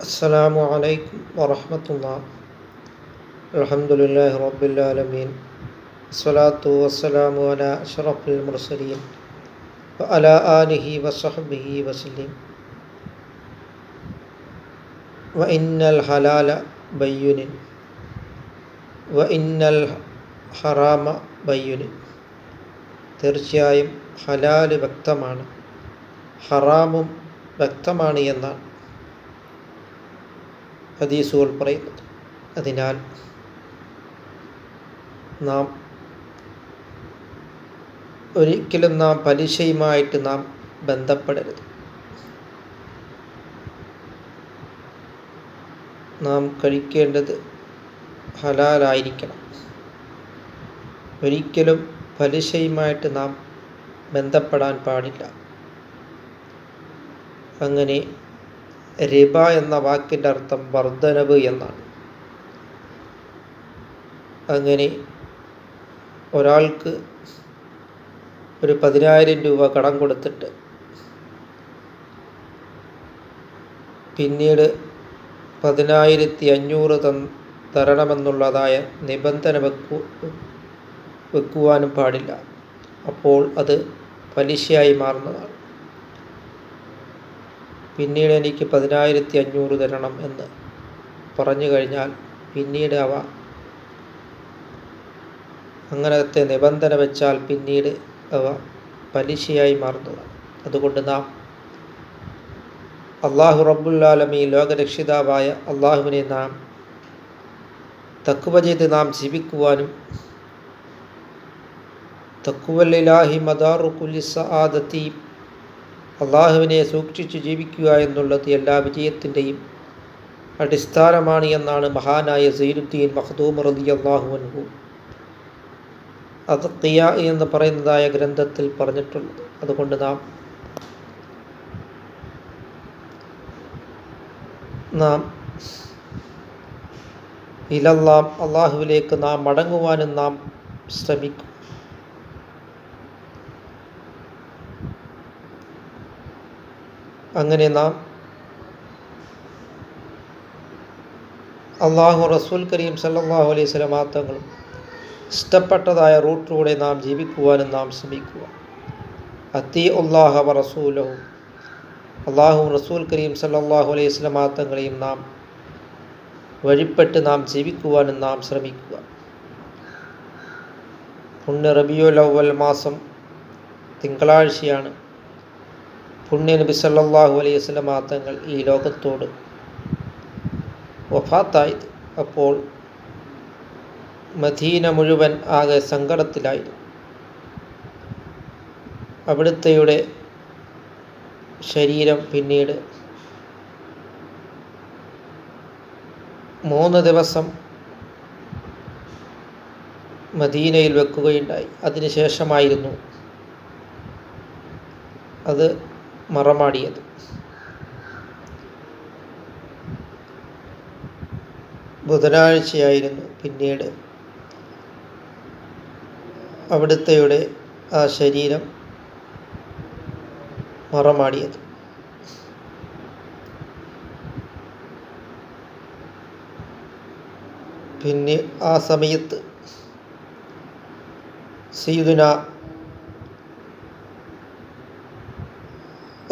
السلام عليكم ورحمة الله الحمد لله رب العالمين الصلاة والسلام على أشرف المرسلين وعلى آله وصحبه وسلم وإن الحلال بين وإن الحرام بين തീർച്ചയായും ഹലാല് വ്യക്തമാണ് ഹറാമും വ്യക്തമാണ് എന്നാണ് ഹദീസുകൾ പറയുന്നത് അതിനാൽ നാം ഒരിക്കലും നാം പലിശയുമായിട്ട് നാം ബന്ധപ്പെടരുത്. നാം കഴിക്കേണ്ടത് ഹലാലായിരിക്കണം. ഒരിക്കലും പലിശയുമായിട്ട് നാം ബന്ധപ്പെടാൻ പാടില്ല. അങ്ങനെ റിബ എന്ന വാക്കിന്റെ അർത്ഥം വർദ്ധനവ് എന്നാണ്. അങ്ങനെ ഒരാൾക്ക് ഒരു പതിനായിരം രൂപ കടം കൊടുത്തിട്ട് പിന്നീട് പതിനായിരത്തി അഞ്ഞൂറ് തൻ തരണമെന്നുള്ളതായ നിബന്ധന വെക്കു വെക്കുവാനും പാടില്ല. അപ്പോൾ അത് പലിശയായി മാറുന്നതാണ്. പിന്നീട് എനിക്ക് പതിനായിരത്തി അഞ്ഞൂറ് തരണം എന്ന് പറഞ്ഞു കഴിഞ്ഞാൽ പിന്നീട് അവ അങ്ങനത്തെ നിബന്ധന വെച്ചാൽ പിന്നീട് അവ പലിശയായി മാറുന്നതാണ് അതുകൊണ്ട് നാം അള്ളാഹു റബ്ബുല്ലാലമി ലോകരക്ഷിതാവായ അള്ളാഹുവിനെ നാം തക്കുവ ചെയ്ത് നാം ജീവിക്കുവാനും തക്കുവല്ലാഹി മദാറു കുലി സആദത്തി അള്ളാഹുവിനെ സൂക്ഷിച്ച് ജീവിക്കുക എന്നുള്ളത് എല്ലാ വിജയത്തിന്റെയും അടിസ്ഥാനമാണ് എന്നാണ് മഹാനായ സൈനുദ്ദീൻ മഹദൂം റതി അള്ളാഹു അൻഹു അത് എന്ന് പറയുന്നതായ ഗ്രന്ഥത്തിൽ പറഞ്ഞിട്ടുള്ളത്. അതുകൊണ്ട് നാം നാം ഇലല്ലാം അള്ളാഹുവിലേക്ക് നാം മടങ്ങുവാനും നാം ശ്രമിക്കും. അങ്ങനെ നാം അള്ളാഹു റസൂൽ കരീം സല്ലാഹു അലൈഹി സ്വലമാ തങ്ങളും ഇഷ്ടപ്പെട്ടതായ റൂട്ടിലൂടെ നാം ജീവിക്കുവാനും നാം ശ്രമിക്കുക. അത്തി ഉള്ളാഹ റസൂലവും അള്ളാഹും റസൂൽ കരീം സല്ലാഹു അലൈഹി സ്വലമാ തങ്ങളെയും നാം വഴിപ്പെട്ട് നാം ജീവിക്കുവാനും നാം ശ്രമിക്കുക. പുണ്യ റബിയോ അവൽ മാസം തിങ്കളാഴ്ചയാണ്. പുണ്യ നബി സല്ലാഹു അലൈഹി വസ്ലം തങ്ങൾ ഈ ലോകത്തോട് വഫാത്തായി. അപ്പോൾ മദീന മുഴുവൻ ആകെ സങ്കടത്തിലായിരുന്നു. അവിടുത്തെയുടെ ശരീരം പിന്നീട് മൂന്ന് ദിവസം മദീനയിൽ വെക്കുകയുണ്ടായി. അതിനുശേഷമായിരുന്നു അത് മറമാടിയത്. ബുധനാഴ്ചയായിരുന്നു പിന്നീട് അവിടുത്തെയുടെ ആ ശരീരം മറമാടിയത്. പിന്നെ ആ സമയത്ത് സയ്യിദുന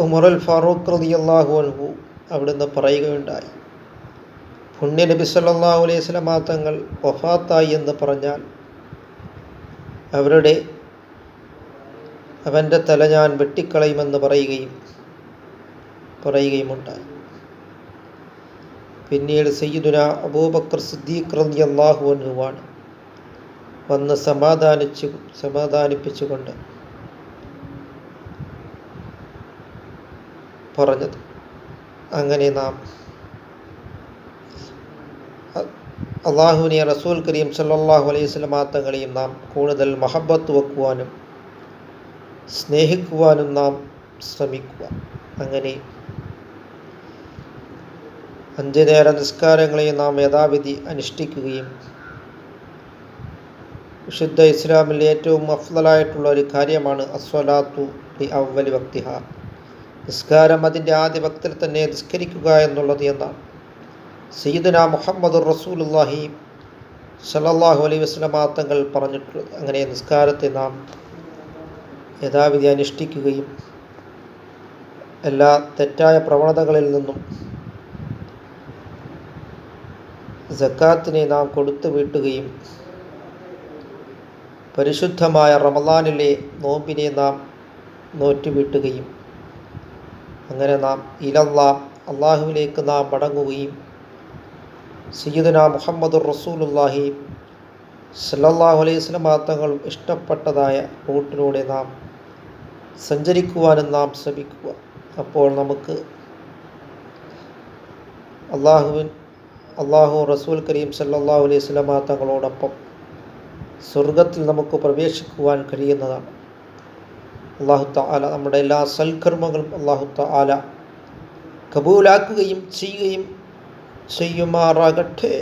ഉമറുൽ ഫാറൂഖ് റളിയല്ലാഹു അൻഹു അവിടുന്ന് പറയുകയുണ്ടായി. പുണ്യ നബി സല്ലാഹു അലൈഹി സ്വലമാ തങ്ങൾ വഫാത്തായി എന്ന് പറഞ്ഞാൽ അവരുടെ അവന്റെ തല ഞാൻ വെട്ടിക്കളയുമെന്ന് പറയുകയും പറയുകയുമുണ്ടായി. പിന്നീട് സയ്യിദുന അബൂബക്കർ സിദ്ദീഖ് അള്ളാഹു അൻഹുവാണ് വന്ന് സമാധാനിച്ചു സമാധാനിപ്പിച്ചുകൊണ്ട് പറഞ്ഞത്. അങ്ങനെ നാം അള്ളാഹുവിനെ റസൂൽ കരീം സല്ലാഹു അലൈഹി സ്വലമാ നാം കൂടുതൽ മഹബത്ത് വെക്കുവാനും സ്നേഹിക്കുവാനും നാം ശ്രമിക്കുക. അങ്ങനെ അഞ്ച് നേര നിസ്കാരങ്ങളെയും നാം യഥാവിധി അനുഷ്ഠിക്കുകയും വിശുദ്ധ ഇസ്ലാമിലെ ഏറ്റവും അഫ്ലായിട്ടുള്ള ഒരു കാര്യമാണ് അസ്വലാത്തു അവലി വക്തിഹ. നിസ്കാരം അതിന്റെ ആദ്യ ഭക്തിൽ തന്നെ നിസ്കരിക്കുക എന്നുള്ളത് എന്നാണ്. സയ്യിദന മുഹമ്മദ് റസൂലുല്ലാഹി സലല്ലാഹു അലൈഹി വസല്ലമ തങ്ങൾ പറഞ്ഞിട്ടുള്ളത് അങ്ങനെ നിസ്കാരത്തെ നാം യഥാവിധി അനുഷ്ഠിക്കുകയും എല്ലാ തെറ്റായ പ്രവണതകളിൽ നിന്നും ജക്കാത്തിനെ നാം കൊടുത്തു വീട്ടുകയും പരിശുദ്ധമായ റമദാനിലെ നോമ്പിനെ നാം നോറ്റുവീട്ടുകയും അങ്ങനെ നാം ഇലല്ലാ അള്ളാഹുവിലേക്ക് നാം മടങ്ങുകയും സയ്യിദന മുഹമ്മദ് റസൂലുല്ലാഹി സല്ലല്ലാഹു അലൈഹി വസല്ലം തങ്ങൾ ഇഷ്ടപ്പെട്ടതായ റൂട്ടിലൂടെ നാം സഞ്ചരിക്കുവാനും നാം ശ്രമിക്കുക. അപ്പോൾ നമുക്ക് അള്ളാഹുവിൻ അള്ളാഹു റസൂൽ കരീം സല്ലാഹു അലൈഹി വസല്ലം തങ്ങളോടൊപ്പം സ്വർഗത്തിൽ നമുക്ക് പ്രവേശിക്കുവാൻ കഴിയുന്നതാണ്. അള്ളാഹു താല നമ്മുടെ എല്ലാ സൽക്കർമ്മങ്ങളും അള്ളാഹു താല കബൂലാക്കുകയും ചെയ്യുകയും ചെയ്യുമാറാകട്ടെ.